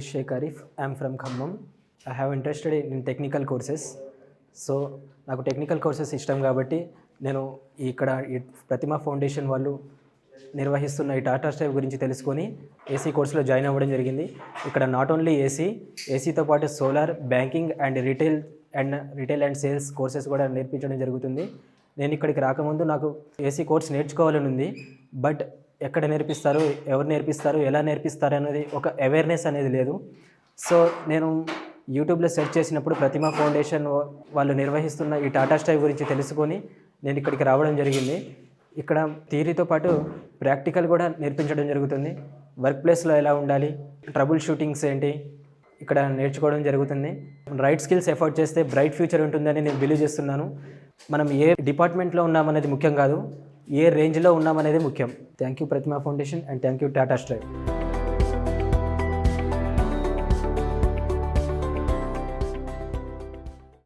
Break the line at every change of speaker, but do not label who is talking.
is Sheikh Arif. I'm from Khammam. I have interested in technical courses. So నాకు technical courses ఇష్టం కాబట్టి నేను ఇక్కడ ఈ ఫౌండేషన్ వాళ్ళు నిర్వహిస్తున్న ఈ టాటా స్టైవ్ గురించి తెలుసుకొని ఏసీ కోర్సులో జాయిన్ అవ్వడం జరిగింది ఇక్కడ నాట్ ఓన్లీ ఏసీ ఏసీతో పాటు solar banking and retail and retail and sales courses కూడా నేర్పించడం జరుగుతుంది నేను ఇక్కడికి రాకముందు నాకు ఏసీ కోర్స్ నేర్చుకోవాలని ఉంది బట్ ఎక్కడ నేర్పిస్తారు ఎవరు నేర్పిస్తారు ఎలా నేర్పిస్తారు అనేది ఒక అవేర్నెస్ అనేది లేదు. సో నేను యూట్యూబ్లో సెర్చ్ చేసినప్పుడు ప్రతిమ ఫౌండేషన్ వాళ్ళు నిర్వహిస్తున్న ఈ టాటా స్టై గురించి తెలుసుకొని నేను ఇక్కడికి రావడం జరిగింది. ఇక్కడ థియరీతో పాటు ప్రాక్టికల్ కూడా నేర్పించడం జరుగుతుంది. వర్క్ ప్లేస్లో ఎలా ఉండాలి ట్రబుల్ షూటింగ్స్ ఏంటి ఇక్కడ నేర్చుకోవడం జరుగుతుంది. రైట్ స్కిల్స్ ఎఫర్ట్ చేస్తే బ్రైట్ ఫ్యూచర్ ఉంటుందని నేను బిలీవ్ చేస్తున్నాను. మనం ఏ డిపార్ట్మెంట్లో ఉన్నామనేది ముఖ్యం కాదు. ఏ రేంజ్లో ఉన్నామనేది ముఖ్యం. Thank you Pratima foundation and thank you Tata strive